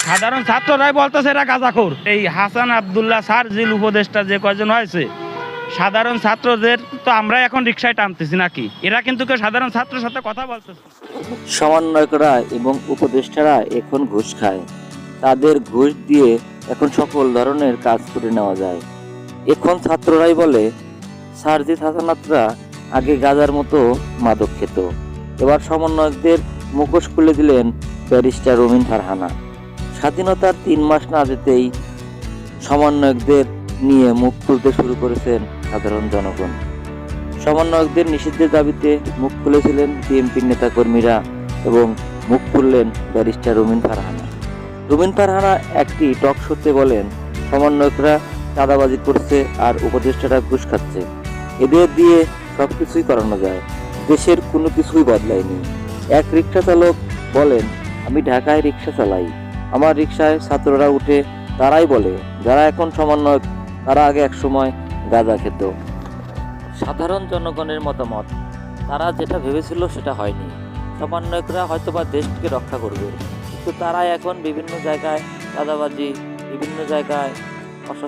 সাধারণ ছাত্ররাই বলতেছে এরা গাঁজাখোর। এই হাসান আবদুল্লাহ স্যার জিল উপদেষ্টা যে কয়জন হয়েছে, সাধারণ ছাত্রদের তো আমরা এখন রিক্সায় টানতেছি নাকি? এরা কিন্তু কেউ সাধারণ ছাত্রের সাথে কথা বলতেছে সমন্বয়করা এবং উপদেষ্টারা এখন ঘুষ খায়। তাদের ঘুষ দিয়ে এখন সকল ধরনের কাজ করে নেওয়া যায়। এখন ছাত্ররাই বলে সারজিৎ হাসানাতরা আগে গাজার মতো মাদক খেত। এবার সমন্বয়কদের মুখোশ খুলে দিলেন ব্যারিস্টার রমিন ফারহানা। স্বাধীনতার তিন মাস না যেতেই সমন্বয়কদের নিয়ে মুখ খুলতে শুরু করেছেন সাধারণ জনগণ। সমন্বয়কদের নিষিদ্ধের দাবিতে মুখ খুলেছিলেন বিএনপির নেতাকর্মীরা এবং মুখ খুললেন ব্যারিস্টার রুমিন ফারহানা। রুমিন ফারহানা একটি টক শোতে বলেন, সমন্বয়করা চাঁদাবাজি করছে আর উপদেষ্টারা ঘুষ খাচ্ছে। এদের দিয়ে সব কিছুই করানো যায়, দেশের কোনো কিছুই বদলায়নি। এক রিক্সা চালক বলেন, আমি ঢাকায় রিক্সা চালাই। আমার রিক্সায় ছাত্ররা উঠে তারাই বলে, যারা এখন সমন্বয়ক তারা আগে একসময় গাঁজা খেত। সাধারণ জনগণের মতামত, তারা যেটা ভেবেছিল সেটা হয়নি। সমন্বয়করা হয়তোবা দেশকে রক্ষা করবে, কিন্তু তারা এখন বিভিন্ন জায়গায় দাদাবাজি বিভিন্ন জায়গায়